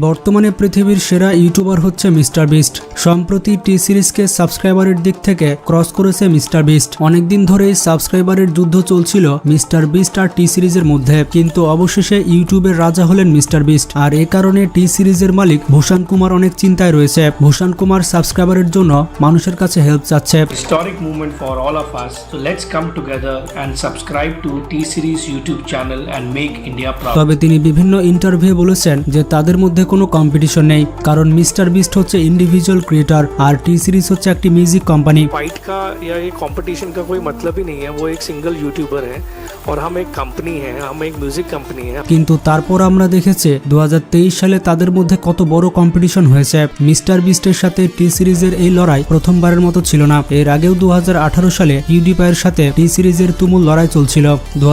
বর্তমানে পৃথিবীর সেরা ইউটিউবার হচ্ছে মিস্টার বিস্ট। সম্প্রতি টি সিরিজকে সাবস্ক্রাইবারের দিক থেকে ক্রস করেছে মিস্টার বিস্ট। অনেকদিন ধরেই সাবস্ক্রাইবারের যুদ্ধ চলছিল মিস্টার বিস্ট আর টি সিরিজের মধ্যে। কিন্তু অবশেষে ইউটিউবের রাজা হলেন মিস্টার বিস্ট। আর এ কারণে টি সিরিজের মালিক ভূষণ কুমার অনেক চিন্তায় রয়েছে। ভূষণ কুমার সাবস্ক্রাইবারের জন্য মানুষের কাছে হেল্প চাচ্ছে। Moment for all of us. So let's come together and subscribe to T Series YouTube channel and make India proud. তবে তিনি বিভিন্ন ইন্টারভিউ বলেছেন যে তাদের মধ্যে কোনো কম্পিটিশন নেই কারণ মিস্টার বিস্ট হচ্ছে ইন্ডিভিজুয়াল ক্রিয়েটর আর টি সিরিজ হচ্ছে একটি মিউজিক কোম্পানি फाइट का या ये कंपटीशन का कोई मतलब ही नहीं है वो एक सिंगल यूट्यूबर है और हम एक कंपनी है हम एक म्यूजिक कंपनी है কিন্তু তারপর আমরা দেখেছি দু সালে তাদের মধ্যে কত বড় কম্পিটিশন হয়েছে মিস্টার বিস্টের সাথে টি সিরিজের এই লড়াই প্রথমবারের মতো ছিল না এর আগেও দু সালে ইউডিপায়ের সাথে টি সিরিজের তুমুল লড়াই চলছিল দু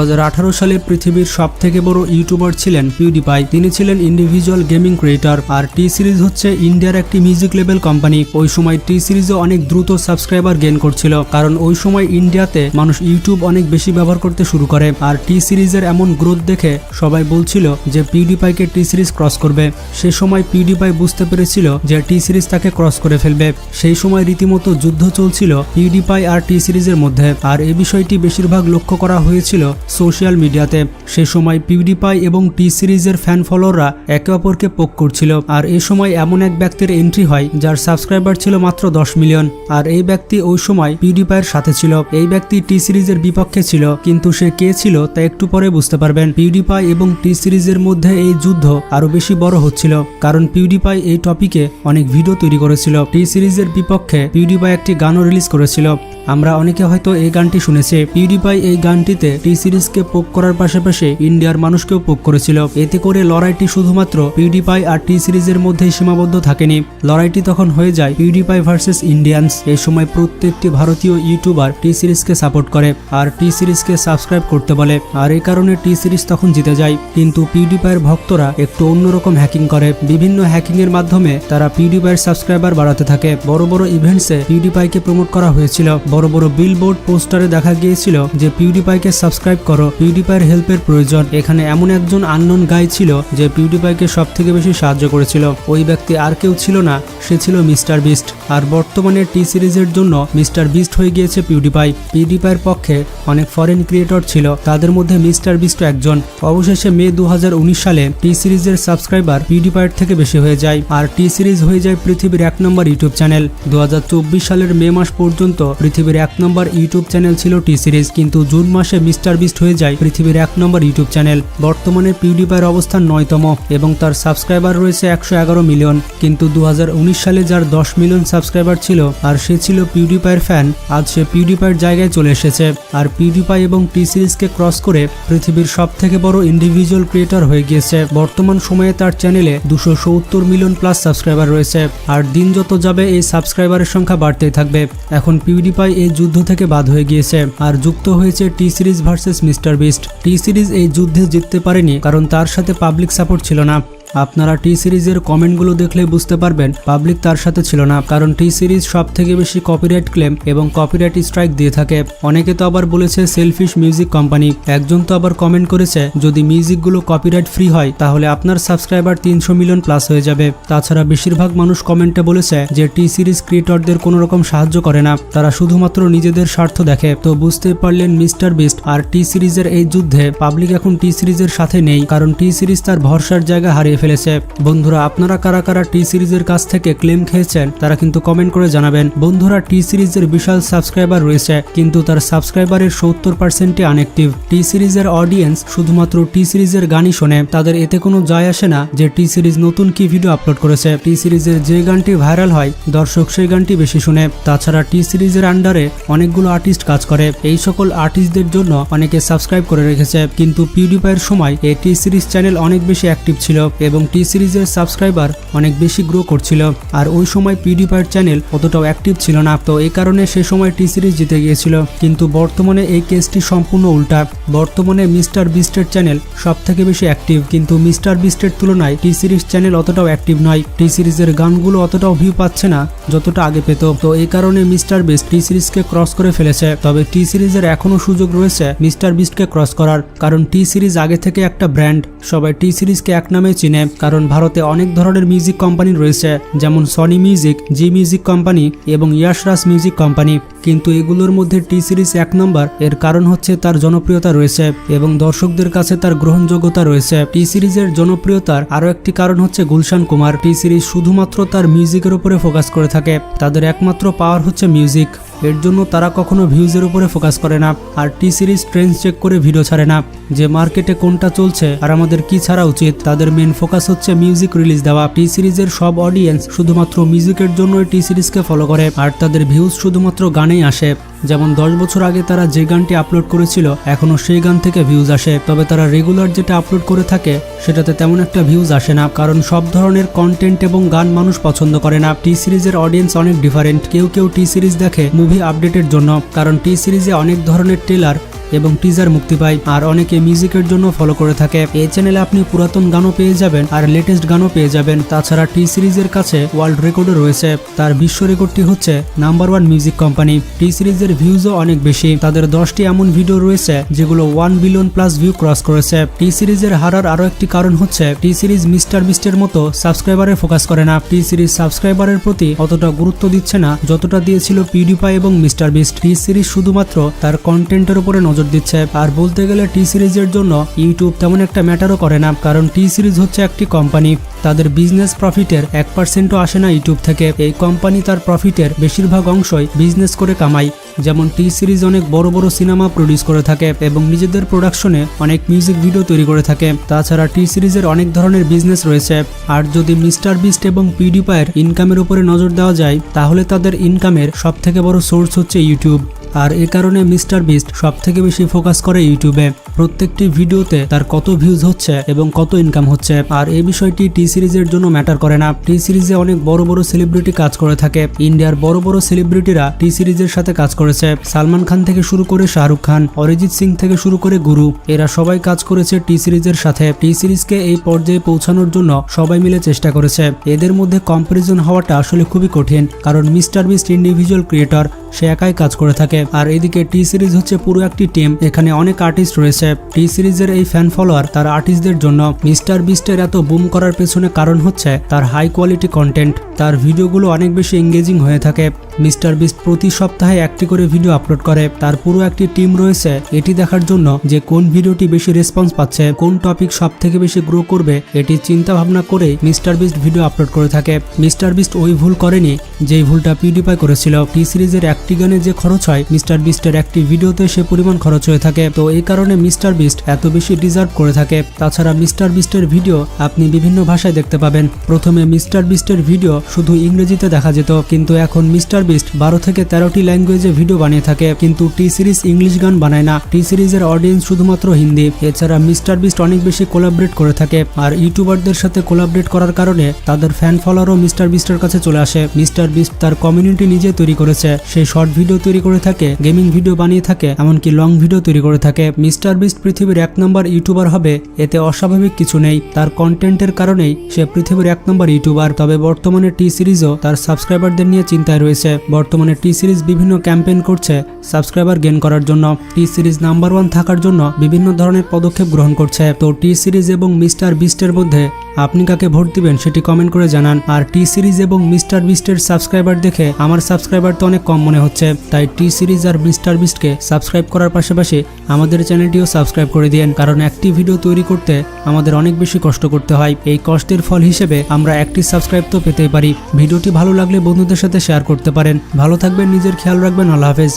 সালে পৃথিবীর সব থেকে বড় ইউটিউবার ছিলেন পিউডিপাই তিনি ছিলেন ইন্ডিভিজুয়াল গেমিং ক্রিয়েটর আর টি সিরিজ হচ্ছে ইন্ডিয়ার একটি মিউজিক লেভেল কোম্পানি ওই সময় টি সিরিজও অনেক দ্রুত সাবস্ক্রাইবার গেইন করছিল কারণ ওই সময় ইন্ডিয়াতে মানুষ ইউটিউব অনেক বেশি ব্যবহার করতে শুরু করে আর টি সিরিজের এমন গ্রোথ দেখে সবাই বলছিল যে পিউডিপাইকে টি সিরিজ ক্রস করবে। সে সময় পিউডিপাই বুঝতে পেরেছিল যে টি সিরিজ তাকে ক্রস করে ফেলবে। সেই সময় রীতিমতো যুদ্ধ চলছিল পিউডিপাই আর টি সিরিজের মধ্যে। আর এই বিষয়টি বেশিরভাগ লক্ষ্য করা হয়েছিল সোশ্যাল মিডিয়াতে। সে সময় পিউডিপাই এবং টি সিরিজের ফ্যান ফলোয়াররা একে অপরকে পোক করছিল। আর এই সময় এমন এক ব্যক্তির এন্ট্রি হয় যার সাবস্ক্রাইবার ছিল মাত্র দশ মিলিয়ন। আর এই ব্যক্তি ওই সময় পিউডিপাইয়ের সাথে ছিল। এই ব্যক্তি টি সিরিজের বিপক্ষে ছিল, কিন্তু সে কে ছিল তা একটু পরে বুঝতে পারবেন। পিউডিপাই এবং টি সিরিজের মধ্যে এই যুদ্ধ আরও বেশি বড় হচ্ছিল, কারণ পিউডিপাই এই টপিকে অনেক ভিডিও তৈরি করেছিল। টি সিরিজের বিপক্ষে পিউডিপাই একটি গানও রিলিজ করেছিল। আমরা অনেকে হয়তো এই গানটি শুনেছি। পিউডিপাই এই গানটিতে টি সিরিজকে পোক করার পাশাপাশি ইন্ডিয়ার মানুষকেও পোক করেছিল। এতে করে লড়াইটি শুধুমাত্র পিউডিপাই আর টি সিরিজের মধ্যেই সীমাবদ্ধ থাকেনি। লড়াইটি তখন হয়ে যায় পিউডিপাই ভার্সেস ইন্ডিয়ান্স। এই সময় প্রত্যেকটি ভারতীয় ইউটিউবার টি সিরিজকে সাপোর্ট করে আর টি সিরিজকে সাবস্ক্রাইব করতে বলে। আর এই কারণে টি সিরিজ তখন জিতে যায়। কিন্তু পিউডিপাইয়ের ভক্তরা একটু অন্যরকম হ্যাকিং করে। বিভিন্ন হ্যাকিং এর মাধ্যমে তারা পিউডিপাইয়ের সাবস্ক্রাইবার বাড়াতে থাকে। বড় বড় ইভেন্টসে পিউডিপাইকে প্রমোট করা হয়েছিল। বড় বড় বিলবোর্ড পোস্টারে দেখা গিয়েছিল যে পিউডিপাইকে সাবস্ক্রাইব করো। পিউডিপাইয়ের হেল্পের প্রয়োজন। এখানে এমন একজন আননোন গাই ছিল যে পিউডিপাইকে সব থেকে বেশি সাহায্য করেছিল। ওই ব্যক্তি আর কেউ ছিল না, সে ছিল মিস্টার বিস্ট। আর বর্তমানে টি সিরিজের জন্য মিস্টার বিস্ট হয়ে গিয়েছে পিউডিপাই পিউডিপাইয়ের পক্ষে অনেক ফরেন ক্রিয়েটর ছিল। তাদের মধ্যে মিস্টার বিস্ট একজন। অবশেষে মে দু হাজার উনিশ সালে টি সিরিজের সাবস্ক্রাইবার পিউডিপাইয়ের থেকে বেশি হয়ে যায়। আর টি সিরিজ হয়ে যায় পৃথিবীর এক নম্বর ইউটিউব চ্যানেল দু হাজার চব্বিশ সালের মে মাস পর্যন্ত পৃথিবীর এক নম্বর ইউটিউব চ্যানেল ছিল টি সিরিজ কিন্তু জুন মাসে মিস্টার বিস্ট হয়ে যায় পৃথিবীর এক নম্বর ইউটিউব চ্যানেল। বর্তমানে পিউডিপাইয়ের অবস্থান নয়তম এবং তার সাবস্ক্রাইবার রয়েছে একশো এগারো মিলিয়ন, কিন্তু দুহাজার উনিশ সালে যার দশ মিলিয়ন সাবস্ক্রাইবার ছিল আর সে ছিল পিউডিপাইয়ের ফ্যান, আজ সে পিউডিপাইয়ের জায়গায় চলে এসেছে। আর পিউডিপাই এবং টি সিরিজকে ক্রস করে পৃথিবীর সব থেকে বড় ইন্ডিভিজুয়াল ক্রিয়েটর হয়ে গিয়েছে। বর্তমান সময়ে তার চ্যানেলে দুশো সত্তর মিলিয়ন প্লাস সাবস্ক্রাইবার রয়েছে। আর দিন যত যাবে, এই সাবস্ক্রাইবারের সংখ্যা বাড়তেই থাকবে। এখন পিউডিপাই এই যুদ্ধ থেকে বাদ হয়ে গিয়েছে। আর যুক্ত হয়েছে T series versus mister Beast. T series এই যুদ্ধে জিততে পারেনি, কারণ তার সাথে পাবলিক সাপোর্ট ছিল না। আপনারা টি সিরিজের কমেন্টগুলো দেখলে বুঝতে পারবেন পাবলিক তার সাথে ছিল না, কারণ টি সিরিজ সব থেকে বেশি কপিরাইট ক্লেম এবং কপিরাইট স্ট্রাইক দিয়ে থাকে। অনেকে তো আবার বলেছে সেলফিশ মিউজিক কোম্পানি একজন তো আবার কমেন্ট করেছে, যদি মিউজিকগুলো কপিরাইট ফ্রি হয়, তাহলে আপনার সাবস্ক্রাইবার তিনশো মিলিয়ন প্লাস হয়ে যাবে। তাছাড়া বেশিরভাগ মানুষ কমেন্টে বলেছে যে টি সিরিজ ক্রিয়েটরদের কোনো রকম সাহায্য করে না, তারা শুধুমাত্র নিজেদের স্বার্থ দেখে। তো বুঝতে পারলেন মিস্টার বিস্ট, আর টি সিরিজের এই যুদ্ধে পাবলিক এখন টি সিরিজের সাথে নেই, কারণ টি সিরিজ তার ভরসার জায়গা হারিয়ে ফেলেছে। বন্ধুরা, আপনারা কারা কারা টি সিরিজের কাছ থেকে ক্লেম খেয়েছেন, তারা কিন্তু কমেন্ট করে জানাবেন। বন্ধুরা, টি সিরিজের বিশাল সাবস্ক্রাইবার রয়েছে, কিন্তু তার সাবস্ক্রাইবারের সত্তর পার্সেন্টই আনএক্টিভ টি সিরিজের অডিয়েন্স শুধুমাত্র টি সিরিজের গানই শোনে, তাদের এতে কোনো যায় আসে না যে টি সিরিজ নতুন কি ভিডিও আপলোড করেছে। টি সিরিজের যে গানটি ভাইরাল হয়, দর্শক সেই গানটি বেশি শুনে। তাছাড়া টি সিরিজের আন্ডারে অনেকগুলো আর্টিস্ট কাজ করে। এই সকল আর্টিস্টদের জন্য অনেকে সাবস্ক্রাইব করে রেখেছে, কিন্তু পিউডিপাইয়ের সময় এই টি সিরিজ চ্যানেল অনেক বেশি অ্যাক্টিভ ছিল। এবং টি সিরিজের সাবস্ক্রাইবার অনেক বেশি গ্রো করছিল। আর ওই সময় পিউডিপাইয়ের চ্যানেল অতটাও অ্যাক্টিভ ছিল না। তো এই কারণে সে সময় টি সিরিজ জিতে গিয়েছিল। কিন্তু বর্তমানে এই কেসটি সম্পূর্ণ উল্টা। বর্তমানে মিস্টার বিস্টের চ্যানেল সব থেকে বেশি অ্যাক্টিভ কিন্তু মিস্টার বিস্টের তুলনায় টি সিরিজ চ্যানেল অতটাও অ্যাক্টিভ নয়। টি সিরিজের গানগুলো অতটাও ভিউ পাচ্ছে না, যতটা আগে পেত। তো এই কারণে মিস্টার বিস্ট টি সিরিজকে ক্রস করে ফেলেছে। তবে টি সিরিজের এখনও সুযোগ রয়েছে মিস্টার বিস্টকে ক্রস করার। কারণ টি সিরিজ আগে থেকে একটা ব্র্যান্ড সবাই টি সিরিজকে এক নামে চিনে। কারণ ভারতে অনেক ধরনের মিউজিক কোম্পানি রয়েছে, যেমন Sony music Zee music company এবং ইয়াশরাস মিউজিক কোম্পানি কিন্তু এগুলোর মধ্যে টি সিরিজ এক নম্বর এর কারণ হচ্ছে তার জনপ্রিয়তা রয়েছে এবং দর্শকদের কাছে তার গ্রহণযোগ্যতা রয়েছে। টি সিরিজের জনপ্রিয়তার আরও একটি কারণ হচ্ছে গুলশান কুমার। টি সিরিজ শুধুমাত্র তার মিউজিকের উপরে ফোকাস করে থাকে, তাদের একমাত্র পাওয়ার হচ্ছে মিউজিক এর জন্য তারা কখনো ভিউজের উপরে ফোকাস করে না, আর টি সিরিজ ট্রেন্ড চেক করে ভিডিও ছাড়ে না, যে মার্কেটে কোনটা চলছে আর আমাদের কি ছাড়া উচিত। তাদের মেন ফোকাস হচ্ছে মিউজিক রিলিজ দেওয়া। টি সিরিজের সব অডিয়েন্স শুধুমাত্র মিউজিকের জন্য টি সিরিজকে ফলো করে, আর তাদের ভিউজ শুধুমাত্র গানেই আসে। যেমন দশ বছর আগে তারা যে গানটি আপলোড করেছিল এখনও সেই গান থেকে ভিউজ আসে। তবে তারা রেগুলার যেটা আপলোড করে থাকে, সেটাতে তেমন একটা ভিউজ আসে না, কারণ সব ধরনের কন্টেন্ট এবং গান মানুষ পছন্দ করে না। টি সিরিজের অডিয়েন্স অনেক ডিফারেন্ট কেউ কেউ টি সিরিজ দেখে মুভি আপডেটের জন্য, কারণ টি সিরিজে অনেক ধরনের ট্রেলার এবং টিজার মুক্তি পায়। আর অনেকে মিউজিকের জন্য ফলো করে থাকে। এই চ্যানেলে আপনি পুরাতন গানও পেয়ে যাবেন আর লেটেস্ট গানও পেয়ে যাবেন। তাছাড়া টি সিরিজের কাছে ওয়ার্ল্ড রেকর্ডও রয়েছে। তার বিশ্ব রেকর্ডটি হচ্ছে number one music company T সিরিজের ভিউজও অনেক বেশি। তাদের দশটি এমন ভিডিও রয়েছে, যেগুলো one billion plus view cross করেছে। টি সিরিজের হারার আরও একটি কারণ হচ্ছে টি সিরিজ মিস্টার বিস্টের মতো সাবস্ক্রাইবারে ফোকাস করে না। টি সিরিজ সাবস্ক্রাইবারের প্রতি অতটা গুরুত্ব দিচ্ছে না, যতটা দিয়েছিল পিউডিপাই এবং মিস্টার বিস্ট টি সিরিজ শুধুমাত্র তার কন্টেন্টের উপরে নজর দিচ্ছে। আর বলতে গেলে টি সিরিজের জন্য ইউটিউব তেমন একটা ম্যাটারও করে না, কারণ টি সিরিজ হচ্ছে একটি কোম্পানি। তাদের বিজনেস প্রফিটের এক পার্সেন্টও আসে না ইউটিউব থেকে। এই কোম্পানি তার প্রফিটের বেশিরভাগ অংশই বিজনেস করে কামায়। যেমন টি সিরিজ অনেক বড় বড় সিনেমা প্রডিউস করে থাকে এবং নিজেদের প্রোডাকশনে অনেক মিউজিক ভিডিও তৈরি করে থাকে। তাছাড়া টি সিরিজের অনেক ধরনের বিজনেস রয়েছে। আর যদি মিস্টার বিস্ট এবং পিডিপায়ের ইনকামের উপরে নজর দেওয়া যায়, তাহলে তাদের ইনকামের সব থেকে বড় সোর্স হচ্ছে ইউটিউব। আর এ কারণে মিস্টার বিস্ট সব থেকে বেশি ফোকাস করে ইউটিউবে। প্রত্যেকটি ভিডিওতে তার কত ভিউজ হচ্ছে এবং কত ইনকাম হচ্ছে। আর এই বিষয়টি টি সিরিজের জন্য ম্যাটার করে না। টি সিরিজে অনেক বড় বড় সেলিব্রিটি কাজ করে থাকে। ইন্ডিয়ার বড় বড় সেলিব্রিটিরা টি সিরিজের সাথে কাজ করেছে। সালমান খান থেকে শুরু করে শাহরুখ খান, অরিজিৎ সিং থেকে শুরু করে গুরু, এরা সবাই কাজ করেছে টি সিরিজের সাথে। টি সিরিজকে এই পর্যায়ে পৌঁছানোর জন্য সবাই মিলে চেষ্টা করেছে। এদের মধ্যে কম্পারিজন হওয়াটা আসলে খুবই কঠিন, কারণ মিস্টার বিস্ট ইন্ডিভিজুয়াল ক্রিয়েটর সে একাই কাজ করে থাকে। আর এদিকে টি সিরিজ হচ্ছে পুরো একটি টিম। এখানে অনেক আর্টিস্ট রয়েছে। টি সিরিজের এই ফ্যান ফলোয়ার তার আর্টিস্টদের জন্য মিস্টার বিস্টের এত বুম করার পেছনে কারণ হচ্ছে তার হাই কোয়ালিটি কন্টেন্ট তার ভিডিওগুলো অনেক বেশি এঙ্গেজিং হয়ে থাকে। মিস্টার বিস্ট প্রতি সপ্তাহে একটি করে ভিডিও আপলোড করে। তার পুরো একটি টিম রয়েছে। এটি দেখার জন্য যে কোন ভিডিওটি বেশি রেসপন্স পাচ্ছে, কোন টপিক সব থেকে বেশি গ্রো করবে, এটি চিন্তা ভাবনা করে মিস্টার বিস্ট ভিডিও আপলোড করে থাকে। মিস্টার বিস্ট ওই ভুল করেনি যেই ভুলটা পিউডিফাই করেছিল। টি সিরিজের একটি গানে যে খরচ হয়, মিস্টার বিস্টের একটি ভিডিওতে সে পরিমাণ খরচ হয়ে থাকে। তো এই কারণে মিস্টার বিস্ট এত বেশি ডিজার্ভ করে থাকে। তাছাড়া মিস্টার বিস্টের ভিডিও আপনি বিভিন্ন ভাষায় দেখতে পাবেন। প্রথমে মিস্টার বিস্টের ভিডিও শুধু ইংরেজিতে দেখা যেত, কিন্তু এখন মিস্টার বিস্ট বারো থেকে তেরোটি ল্যাঙ্গুয়েজে ভিডিও বানিয়ে থাকে, কিন্তু টি সিরিজ ইংলিশ গান বানায় না। টি সিরিজের অডিয়েন্স শুধুমাত্র হিন্দি। এছাড়া মিস্টার বিস্ট অনেক বেশি কোলাবরেট করে থাকে, আর ইউটিউবারদের সাথে কোলাবরেট করার কারণে তাদের ফ্যান ফলোয়ারও মিস্টার বিস্টের কাছে চলে আসে। মিস্টার বিস্ট তার কমিউনিটি নিজে তৈরি করেছে। সে শর্ট ভিডিও তৈরি করে থাকে, গেমিং ভিডিও বানিয়ে থাকে, এমনকি লং ভিডিও তৈরি করে থাকে। মিস্টার বিস্ট পৃথিবীর এক নম্বর ইউটিউবার হবে, এতে অস্বাভাবিক কিছু নেই। তার কন্টেন্টের কারণেই সে পৃথিবীর এক নম্বর ইউটিউবার, তবে বর্তমানে টি সিরিজও তার সাবস্ক্রাইবারদের নিয়ে চিন্তায় রয়েছে। বর্তমানে টি সিরিজ বিভিন্ন ক্যাম্পেইন করছে সাবস্ক্রাইবার গেন করার জন্য। টি সিরিজ নাম্বার ওয়ান থাকার জন্য বিভিন্ন ধরনের পদক্ষেপ গ্রহণ করছে। তো টি সিরিজ এবং মিস্টার বিস্টের মধ্যে আপনি কাকে ভোট দিবেন সেটি কমেন্ট করে জানান। আর টি সিরিজ এবং মিস্টার বিস্টের সাবস্ক্রাইবার দেখে আমার সাবস্ক্রাইবার তো অনেক কম মনে হচ্ছে, তাই টি সিরিজ আর মিস্টার বিস্টকে সাবস্ক্রাইব করার পাশাপাশি আমাদের চ্যানেলটিও সাবস্ক্রাইব করে দিন কারণ একটি ভিডিও তৈরি করতে আমাদের অনেক বেশি কষ্ট করতে হয়। এই কষ্টের ফল হিসেবে আমরা একটি সাবস্ক্রাইব তো পেতেই পারি। ভিডিওটি ভালো লাগলে বন্ধুদের সাথে শেয়ার করতে পারেন। ভালো থাকবেন, নিজের খেয়াল রাখবেন। আল্লাহ হাফেজ।